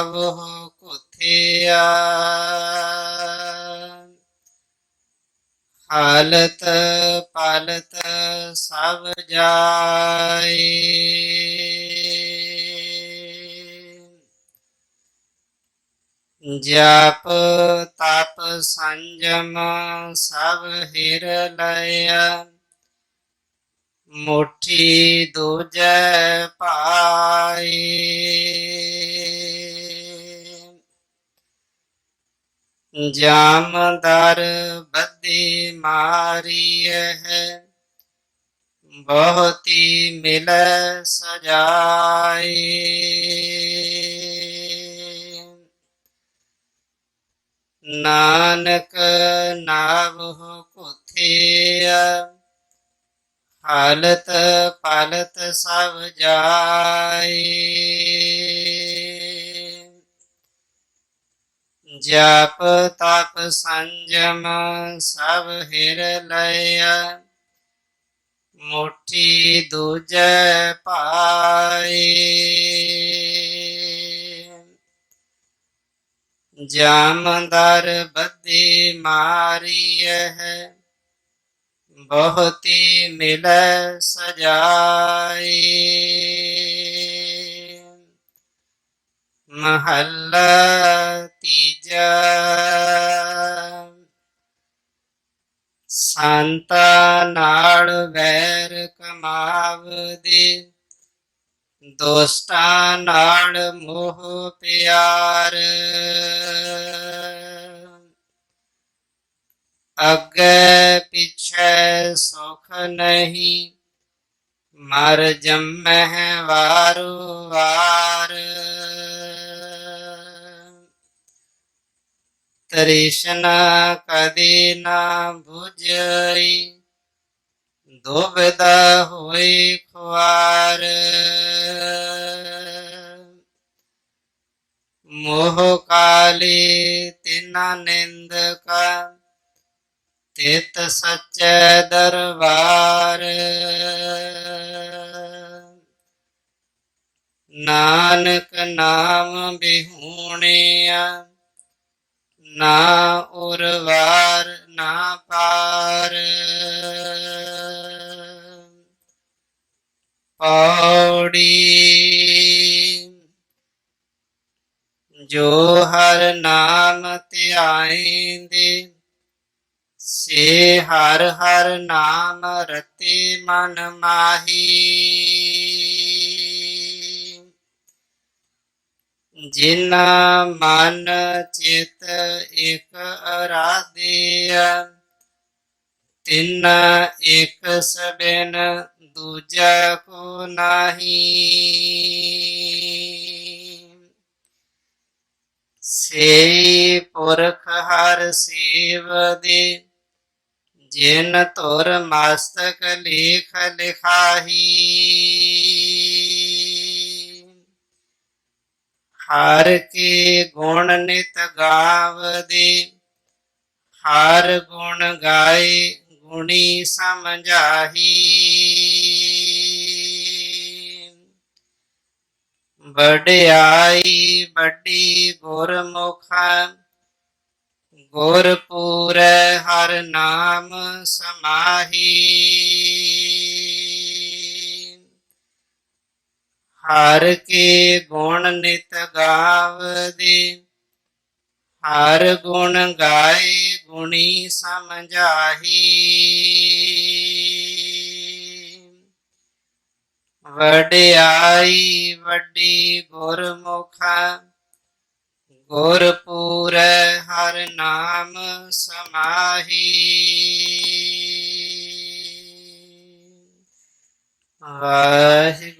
ਨਾਵ ਕੁਥਿਆ ਹਾਲਤ ਪਾਲਤ ਸਭ ਜਾਏ। ਜਪ ਤਪ ਸੰਜਮ ਸਭ ਹਿਰ ਲਿਆ ਮੁਠੀ ਦੂਜੈ ਪਾਏ। ਜਾਮਦਰ ਬੱਦੀ ਮਾਰੀ ਹੈ ਬਹੁਤੀ ਮਿਲ ਸਜਾਏ। ਨਾਨਕ ਨਾਵ ਕੁਥਿਆ ਹਾਲਤ ਪਾਲਤ ਸਭ ਜਾਏ। ਜਪ ਤਪ ਸੰਜਮ ਸਭ ਹਿਰ ਲਿਆ ਮੁਠੀ ਦੂਜੈ ਪਾਏ ਜਾਮਦਰ ਬੱਦੀ ਮਾਰੀ ਹੈ ਬਹੁਤੀ ਮਿਲ ਸਜਾਈ ਮਹੱਲਾ ਤੀਜਾ। ਸੰਤਾ ਨਾਲ ਵੈਰ ਕਮਾਵਦੇ ਦੋਸਤਾਂ ਨਾਲ ਮੋਹ ਪਿਆਰ। ਅੱਗੇ ਪਿਛੇ ਸੁਖ ਨਹੀਂ, ਮਰ ਜੰਮਹਿ ਵਾਰੂ ਵਾਰ। ਤ੍ਰਿਸ਼ਨਾ ਕਦੇ ਨਾ 부ਝਈ ਦੁਬਿਧਾ ਹੋਈ ਖੁਆਰ। ਮੋਹ ਕਾਲੀ ਤਿਨਾ ਨਿੰਦਕਾ, ਤਿਤ ਸਚੈ ਦਰਬਾਰ। ਨਾਨਕ ਨਾਮ ਬਿਹੂਣਿਆ ਨਾ ਉਰਵਾਰ, ਨਾ ਪਾਰ। ਪੌੜੀ ਜੋ ਹਰ ਨਾਮ ਧਿਆਇਂਦੇ, ਸੇ ਹਰ ਹਰ ਨਾਮ ਰਤੇ ਮਨ ਮਾਹੀ। ਜਿਨਾ ਮਨ ਚਿਤ ਇਕ ਅਰਾਧਿਆ ਤਿਨ ਇਕ ਸਬਨ ਦੂਜਾ ਕੋ ਨਾਹੀ। ਸੇ ਪੁਰਖ ਹਰ ਸੇਵ ਦੇ, ਜਿਨ ਤੁਰ ਮਸਤਕ ਲੇਖ ਲਿਖਾਹੀ। ਹਰ ਕੇ ਗੁਣ ਨਿਤ ਗਾਵਦੇ, ਹਰ ਗੁਣ ਗਾਏ ਗੁਣੀ ਸਮਝਾਹੀ। ਵਡਿਆਈ ਵੱਡੀ ਗੁਰਮੁਖ ਗੁਰ ਹਰ ਨਾਮ ਸਮਾਹੀ। ਹਰ ਕੇ ਗੁਣ ਨਿਤ ਗਾਵਦੇ। ਹਰ ਗੁਣ ਗਾਏ ਗੁਣੀ ਸਮਝਾਹੀ। ਵਡਿਆਈ ਵੱਡੀ ਗੁਰਮੁਖਾ ਗੁਰ ਹਰ ਨਾਮ ਸਮਾਹੀ। ਵਾਹਿਗੁਰੂ